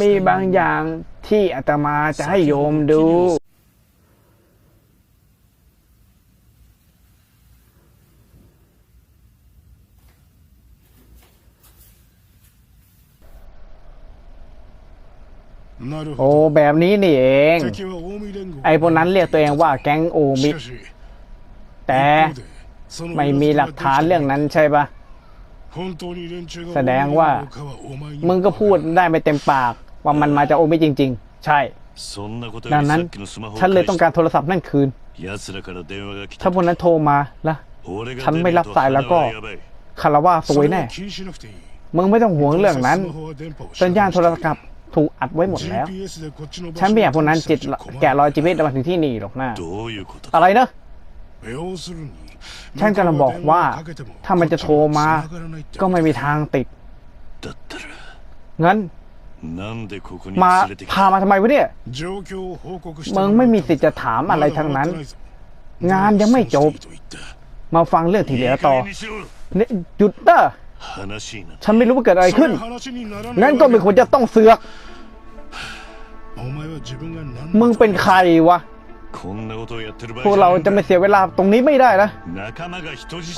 มีบางอย่างที่อาตมาจะให้โยมดู โอ้แบบนี้นี่เอง ไอ้พวกนั้นเรียกตัวเองว่าแก๊งโอมิแต่ไม่มีหลักฐานเรื่องนั้นใช่ปะ แสดงว่ามึงก็พูดได้ไม่เต็มปาก ว่ามันมาจากโอเมจริง ๆ ใช่ ดังนั้นฉันเลยต้องการโทรศัพท์นั่นคืน ถ้าพวกนั้นโทรมาละฉันไม่รับสายแล้วก็คาราวาสวยแน่ มึงไม่ต้องห่วงเรื่องนั้นสัญญาณโทรศัพท์ถูกอัดไว้หมดแล้ว ฉันไม่อยากพวกนั้นจิตแกะรอยจิเมตมาถึงที่นี่หรอกนะอะไรเนอะ ฉันกำลังบอกว่า ถ้ามันจะโทรมา ก็ไม่มีทางติด งั้น มาพามาทำไมวะเนี่ยมึงไม่มีสิทธิ์จะถามอะไรทั้งนั้น งานยังไม่จบ มาฟังเรื่องที่เหลือต่อเนี่ยจุดเตอร์ฉันไม่รู้ว่าเกิดอะไรขึ้น งั้นก็ไม่ควรจะต้องเสือก มึงเป็นใครวะ พวกเราจะไม่เสียเวลาตรงนี้ไม่ได้นะ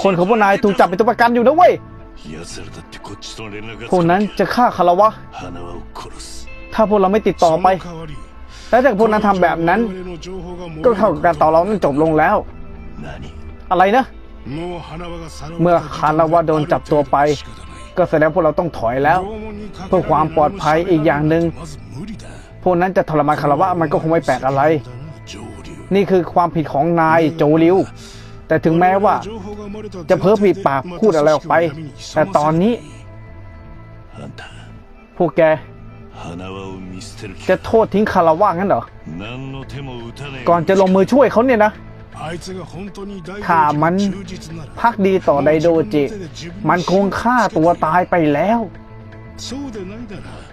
คนของพวกนายถูกจับเป็นตัวประกันอยู่นะเว้ย พวกนั้นจะฆ่าคาราวะ ถ้าพวกเราไม่ติดต่อไป และถ้าพวกนั้นทำแบบนั้น ก็เท่ากับการต่อรองนั้นจบลงแล้ว อะไรนะ เมื่อคาราวะโดนจับตัวไป ก็แสดงพวกเราต้องถอยแล้ว เพื่อความปลอดภัยอีกอย่างหนึ่งพวกนั้นจะทรมานคาราวะมันก็คงไม่แปลกอะไร นี่คือความผิดของนายโจลิว แต่ถึงแม้ว่าจะเพ้อผิดปากพูดอะไรออกไป แต่ตอนนี้ พวกแก จะโทษทิ้งคาราว่างั้นเหรอ ก่อนจะลงมือช่วยเขาเนี่ยนะถ้ามันพักดีต่อไดโดจิ มันคงฆ่าตัวตายไปแล้ว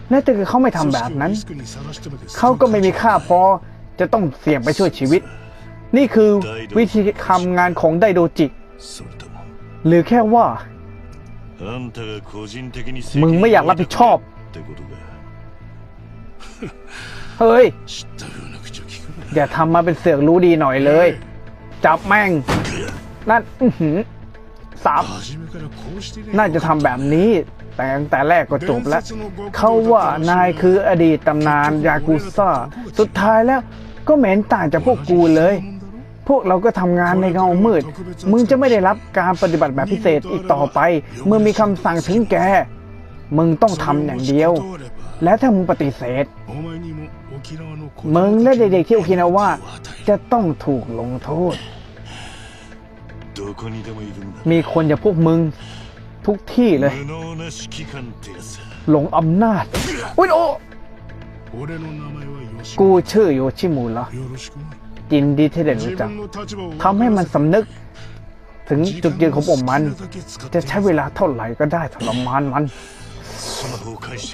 และแต่เขาไม่ทำแบบนั้น เขาก็ไม่มีค่าพอ จะต้องเสี่ยงไปช่วยชีวิต นี่คือวิธีทำงานของไดโดจิ หรือแค่ว่า มึงไม่อยากรับผิดชอบ เฮ้ย อย่าทำมาเป็นเสือกรู้ดีหน่อยเลย จับแม่ง นั่นสาบน่าจะทำแบบนี้แต่ตั้งแต่แรกก็จบแล้ว เขาว่านายคืออดีตตำนานยากุซ่า สุดท้ายแล้ว ก็เหม็นต่างจากพวกกูเลย พวกเราก็ทำงานในเงามืด มึงจะไม่ได้รับการปฏิบัติแบบพิเศษอีกต่อไป เมื่อมีคำสั่งถึงแก มึงต้องทำอย่างเดียว และถ้ามึงปฏิเสธ มึงและเด็กๆที่โอกินาว่าจะต้องถูกลงโทษ มีคนอย่างพวกมึงทุกที่เลย หลงอำนาจอุ้ยโอ กูชื่อโยชิมูระจินดีที่ได้รู้จักทำให้มันสำนึก ถึงจุดยืนของผมมัน จะใช้เวลาเท่าไหร่ก็ได้ทรมานมัน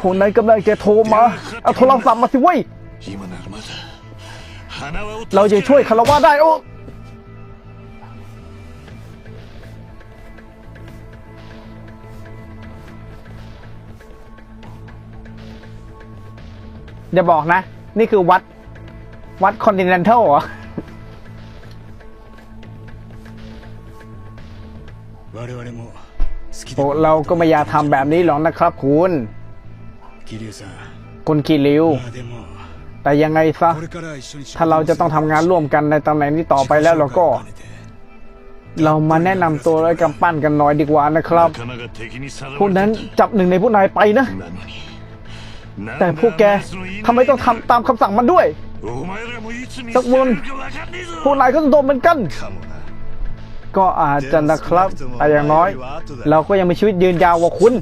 คนไหนกำลังจะโทรมา เอาโทรศัพท์มาสิเว้ย เราจะช่วยคารวะได้โอ้ อย่าบอกนะ นี่คือวัด วัดคอนติเนนทัลเหรอโอ้เราก็ไม่อยากทำแบบนี้หรอกนะครับคุณคุณกิริว แต่ยังไงซะ ถ้าเราจะต้องทำงานร่วมกันในตำแหน่งนี้ต่อไปแล้วเราก็ เรามาแนะนำตัวและกำปั้นกันหน่อยดีกว่านะครับ พวกนั้นจับหนึ่งในผู้นายไปนะ แต่พวกแกทำไมต้องทำตามคำสั่งมันด้วย สักวันพวกนายก็ต้องโดนเหมือนกัน ก็อาจจะนะครับ แต่อย่างน้อย เราก็ยังมีชีวิตยืนยาวกว่าคุณ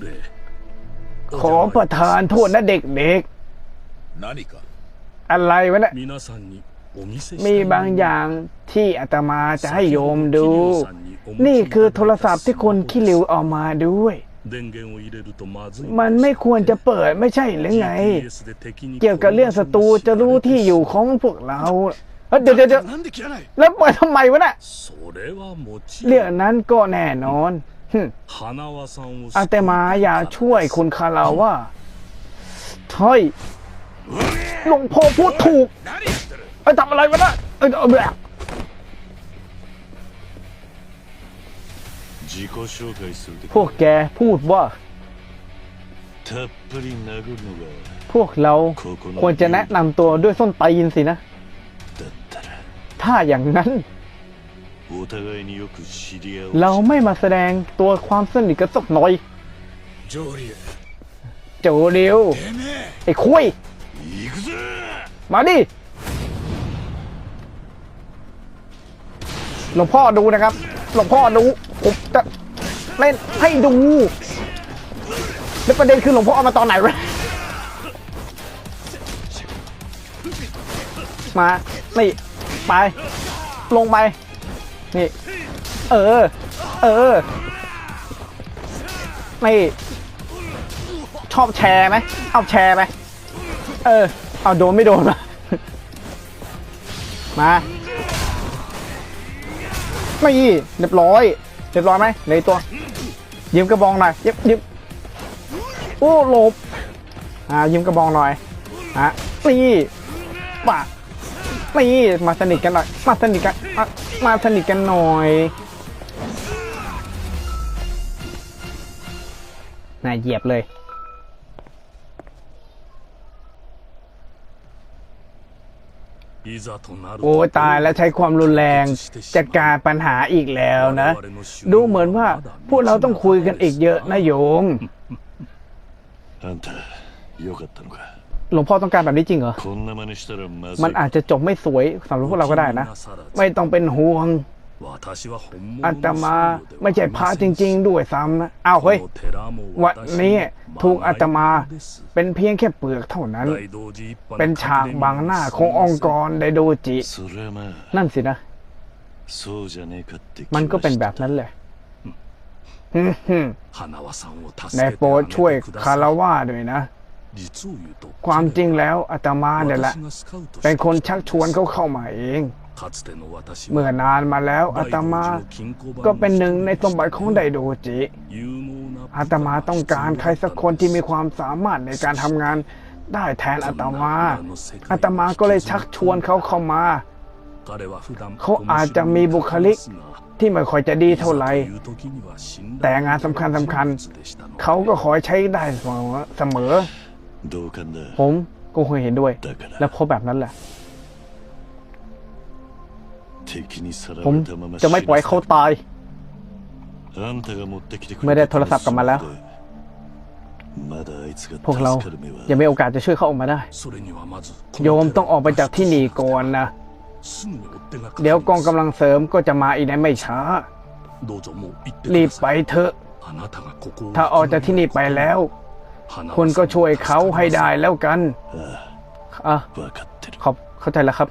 ขอประทานโทษนะเด็กๆ อะไรวะเนี่ย มีบางอย่างที่อาตมาจะให้โยมดู นี่คือโทรศัพท์ที่คนขี้เหลวเอามาด้วย มันไม่ควรจะเปิดไม่ใช่หรือไง เกี่ยวกับเรื่องศัตรูจะรู้ที่อยู่ของพวกเราเดี๋ยวเดี๋ยวแล้วเปิดทำไมวะน่ะเรื่องนั้นก็แน่นอนอาแต่มาอย่าช่วยคุณคาราว่าเฮ้ยหลวงพ่อพูดถูกไอ้ทำอะไรวะน่ะไอ้แบบ พวกแกพูดว่า พวกเราควรจะแนะนำตัวด้วยส้นไตยินสินะ ถ้าอย่างนั้น เราไม่มาแสดงตัวความสนิทกันสักหน่อยโจเดียวไอ้คุย มาดิหลวงพ่อดูนะครับ หลวงพ่อดู ผมจะเล่นให้ดูแล้วประเด็นคือหลวงพ่อเอามาตอนไหนวะมา นี่ ไป ลงไป นี่ เออ เออ นี่ ชอบแชร์ไหม เอาแชร์ไป เออ เอาโดนไม่โดนมามา ไม่เรียบร้อย เรียบร้อยไหมเลยตัว ยืมกระบองหน่อยยืมยืมโอ้หลบอ่ายืมกระบองหน่อยฮะนี่ปะนี่มาสนิทกันหน่อยมาสนิทกันมามาสนิทกันหน่อยน่าเหยียบเลย โอ้ตายและใช้ความรุนแรงจัดการปัญหาอีกแล้วนะ ดูเหมือนว่าพวกเราต้องคุยกันอีกเยอะนะโยงหลวงพ่อต้องการแบบนี้จริงเหรอ มันอาจจะจบไม่สวยสำหรับพวกเราก็ได้นะ ไม่ต้องเป็นห่วง อัตมาไม่ใช่พระจริง ๆ ด้วยซ้ำนะอ้าวเฮ้ยวันนี้ถูกอัตมาเป็นเพียงแค่เปลือกเท่านั้น เป็นฉากบางหน้าขององค์กรไดโดจิ นั่นสินะ มันก็เป็นแบบนั้นแหละนายโปรดช่วยคาราวาด้วยนะ ความจริงแล้วอาตมาเนี่ยแหละ เป็นคนชักชวนเขาเข้ามาเอง เมื่อนานมาแล้วอาตมาก็เป็นหนึ่งในสมบัติของไดโดจิอาตมาต้องการใครสักคนที่มีความสามารถในการทำงานได้แทนอาตมาอาตมาก็เลยชักชวนเขาเข้ามา เขาอาจจะมีบุคลิกที่ไม่ค่อยจะดีเท่าไหร่ แต่งานสำคัญสำคัญ เขาก็คอยใช้ได้เสมอ ผมก็คงเห็นด้วย และพบแบบนั้นแหละ ผมจะไม่ปล่อยเขาตาย ไม่ได้โทรศัพท์กลับมาแล้ว พวกเรายังไม่โอกาสจะช่วยเขาออกมาได้ โยมต้องออกไปจากที่นี่ก่อนนะ เดี๋ยวกองกำลังเสริมก็จะมาอีกในไม่ช้า รีบไปเถอะ ถ้าออกจากที่นี่ไปแล้ว คุณก็ช่วยเขาให้ได้แล้วกันอะขอบเข้าใจแล้วครับ